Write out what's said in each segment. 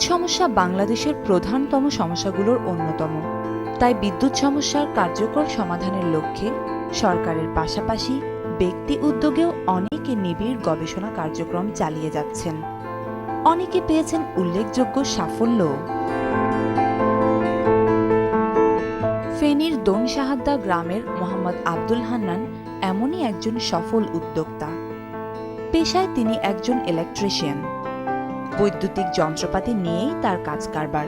সমস্যা বাংলাদেশের প্রধানতম সমস্যাগুলোর অন্যতম। তাই বিদ্যুৎ সমস্যার কার্যকর সমাধানের লক্ষ্যে সরকারের পাশাপাশি ব্যক্তি উদ্যোগেও অনেকে নিবিড় গবেষণা কার্যক্রম চালিয়ে যাচ্ছেন। অনেকে পেয়েছেন উল্লেখযোগ্য সাফল্য। ফেনীর দোন সাহাদ্দা গ্রামের মোহাম্মদ আব্দুল হান্নান এমনই একজন সফল উদ্যোক্তা। পেশায় তিনি একজন ইলেকট্রিশিয়ান বৈদ্যুতিক যন্ত্রপাতি নিয়েই তার কাজ কারবার।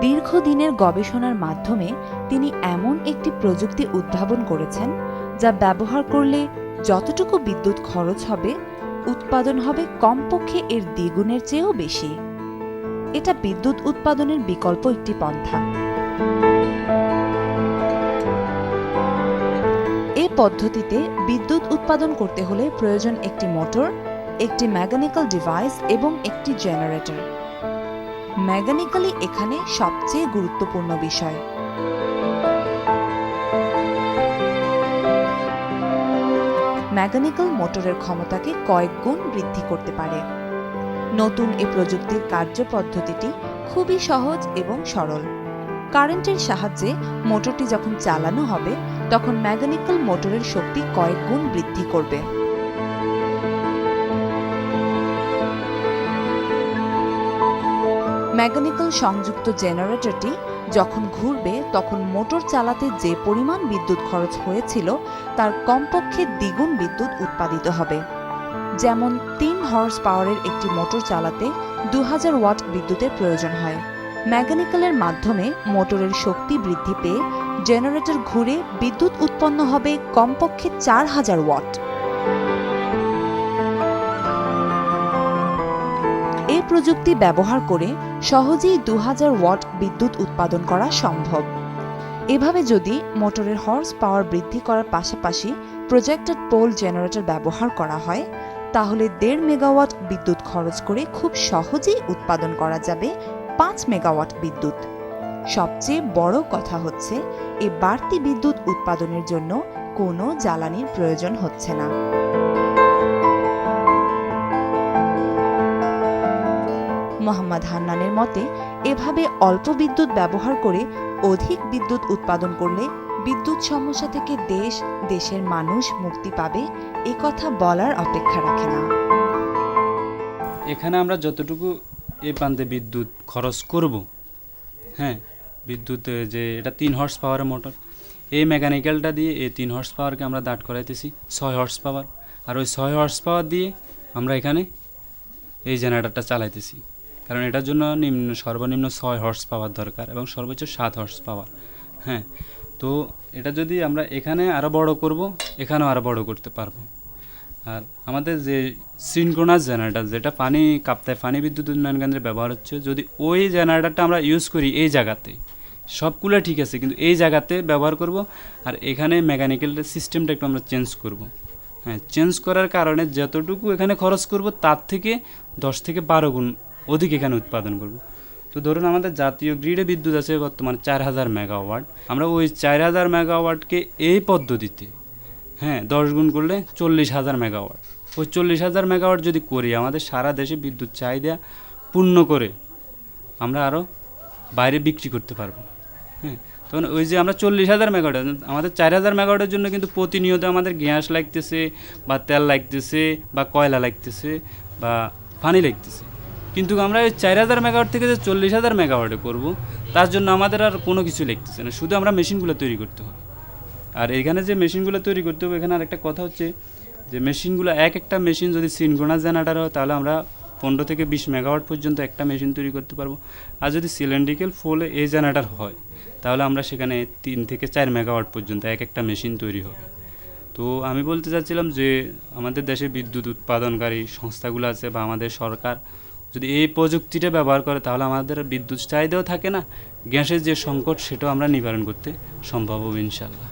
দীর্ঘদিনের গবেষণার মাধ্যমে তিনি এমন একটি প্রযুক্তি উদ্ভাবন করেছেন, যা ব্যবহার করলে যতটুকু বিদ্যুৎ খরচ হবে, উৎপাদন হবে কমপক্ষে এর দ্বিগুণের চেয়েও বেশি। এটা বিদ্যুৎ উৎপাদনের বিকল্প একটি পন্থা। পদ্ধতিতে বিদ্যুৎ উৎপাদন করতে হলে প্রয়োজন একটি মোটর, একটি ম্যাকানিক্যাল ডিভাইস এবং একটি জেনারেটর। ম্যাকানিক্যালি এখানে সবচেয়ে গুরুত্বপূর্ণ বিষয়। ম্যাকানিক্যাল মোটরের ক্ষমতাকে কয়েক গুণ বৃদ্ধি করতে পারে। নতুন এ প্রযুক্তির কার্যপদ্ধতিটি খুবই সহজ এবং সরল। কারেন্টের সাহায্যে মোটরটি যখন চালানো হবে তখন ম্যাকানিক্যাল মোটরের শক্তি কয়েক গুণ বৃদ্ধি করবে। ম্যাকানিক্যাল সংযুক্ত জেনারেটরটি যখন ঘুরবে, তখন মোটর চালাতে যে পরিমাণ বিদ্যুৎ খরচ হয়েছিল, তার কমপক্ষে দ্বিগুণ বিদ্যুৎ উৎপাদিত হবে। যেমন তিন হর্স পাওয়ারের একটি মোটর চালাতে দু হাজার ওয়াট বিদ্যুতের প্রয়োজন হয়। ম্যাকানিক্যালের মাধ্যমে মোটরের শক্তি বৃদ্ধি পেয়ে জেনারেটর ঘুরে বিদ্যুৎ উৎপন্ন হবে কমপক্ষে চার হাজার ওয়াট। এই প্রযুক্তি ব্যবহার করে সহজেই দু হাজার ওয়াট বিদ্যুৎ উৎপাদন করা সম্ভব। এভাবে যদি মোটরের হর্স পাওয়ার বৃদ্ধি করার পাশাপাশি প্রজেক্টেড পোল জেনারেটর ব্যবহার করা হয়, তাহলে দেড় মেগাওয়াট বিদ্যুৎ খরচ করে খুব সহজেই উৎপাদন করা যাবে পাঁচ মেগাওয়াট বিদ্যুৎ। সবচেয়ে বড় কথা হচ্ছে এই বাড়তি বিদ্যুৎ উৎপাদনের জন্য কোনো জ্বালানির প্রয়োজন হচ্ছে না। মোহাম্মদ হান্নানের মতে, এভাবে অল্প বিদ্যুৎ ব্যবহার করে অধিক বিদ্যুৎ উৎপাদন করলে বিদ্যুৎ সমস্যা থেকে দেশ, দেশের মানুষ মুক্তি পাবে, এ কথা বলার অপেক্ষা রাখে না। এখানে আমরা যতটুকু এই প্রান্তে বিদ্যুৎ খরচ করব হ্যাঁ বিদ্যুৎ যে এটা তিন হর্স পাওয়ারের মোটর এই মেকানিক্যালটা দিয়ে এই তিন হর্স পাওয়ারকে আমরা দাঁড় করাইতেছি, ছয় হর্স পাওয়ার আর ওই ছয় হর্স পাওয়ার দিয়ে আমরা এখানে এই জেনারেটরটা চালাইতেছি। কারণ এটার জন্য নিম্ন, সর্বনিম্ন ছয় হর্স পাওয়ার দরকার এবং সর্বোচ্চ সাত হর্স পাওয়ার হ্যাঁ তো এটা যদি আমরা এখানে আরও বড় করব, এখানেও আরও বড় করতে পারব। আর আমাদের যে সিনক্রোনাস জেনারেটার যেটা পানি, কাপ্তায় পানি বিদ্যুৎ উন্নয়ন কেন্দ্রে ব্যবহার হচ্ছে, যদি ওই জেনারেটারটা আমরা ইউজ করি এই জায়গাতে সবগুলো ঠিক আছে, কিন্তু এই জায়গাতে ব্যবহার করব আর এখানে মেকানিক্যাল সিস্টেমটা একটু আমরা চেঞ্জ করব। হ্যাঁ চেঞ্জ করার কারণে যতটুকু এখানে খরচ করব, তার থেকে দশ থেকে বারো গুণ অধিক এখানে উৎপাদন করব। তো ধরুন আমাদের জাতীয় গ্রিডে বিদ্যুৎ আছে বর্তমানে চার হাজার মেগাওয়াট আমরা ওই চার হাজার মেগাওয়াটকে এই পদ্ধতিতে হ্যাঁ দশ গুণ করলে চল্লিশ হাজার মেগাওয়াট ওই চল্লিশ হাজার মেগাওয়াট যদি করি, আমাদের সারা দেশে বিদ্যুৎ চাহিদা পূর্ণ করে আমরা আরও বাইরে বিক্রি করতে পারব। হ্যাঁ তখন ওই যে আমরা চল্লিশ হাজার মেগাওয়াট আমাদের চার হাজার মেগাওয়াটের জন্য কিন্তু প্রতিনিয়ত আমাদের গ্যাস লাগতেছে, বা তেল লাগতেছে, বা কয়লা লাগতেছে, বা পানি লাগতেছে। কিন্তু আমরা ওই চার হাজার মেগাওয়াট থেকে যে চল্লিশ হাজার মেগাওয়াটে করব, তার জন্য আমাদের আর কোনো কিছু লাগতেছে না, শুধু আমরা মেশিনগুলো তৈরি করতে হবে। আর এখানে যে মেশিনগুলো তৈরি করতে হবে, এখানে আরেকটা কথা হচ্ছে যে মেশিনগুলো এক একটা মেশিন যদি সিনক্রোনাস জেনারেটার হয়, তাহলে আমরা পনেরো থেকে বিশ মেগাওয়াট পর্যন্ত একটা মেশিন তৈরি করতে পারব। আর যদি সিলিন্ড্রিক্যাল ফোলে এই জেনারেটার হয় তাহলে আমরা সেখানে তিন থেকে চার মেগাওয়াট পর্যন্ত এক একটা মেশিন তৈরি হবে। তো আমি বলতে চাচ্ছিলাম যে, আমাদের দেশে বিদ্যুৎ উৎপাদনকারী সংস্থাগুলো আছে বা আমাদের সরকার যদি এই প্রযুক্তিটা ব্যবহার করে, তাহলে আমাদের বিদ্যুৎ চাহিদাও থাকে না, গ্যাসের যে সংকট সেটাও আমরা নিবারণ করতে সম্ভব হবে ইনশাল্লাহ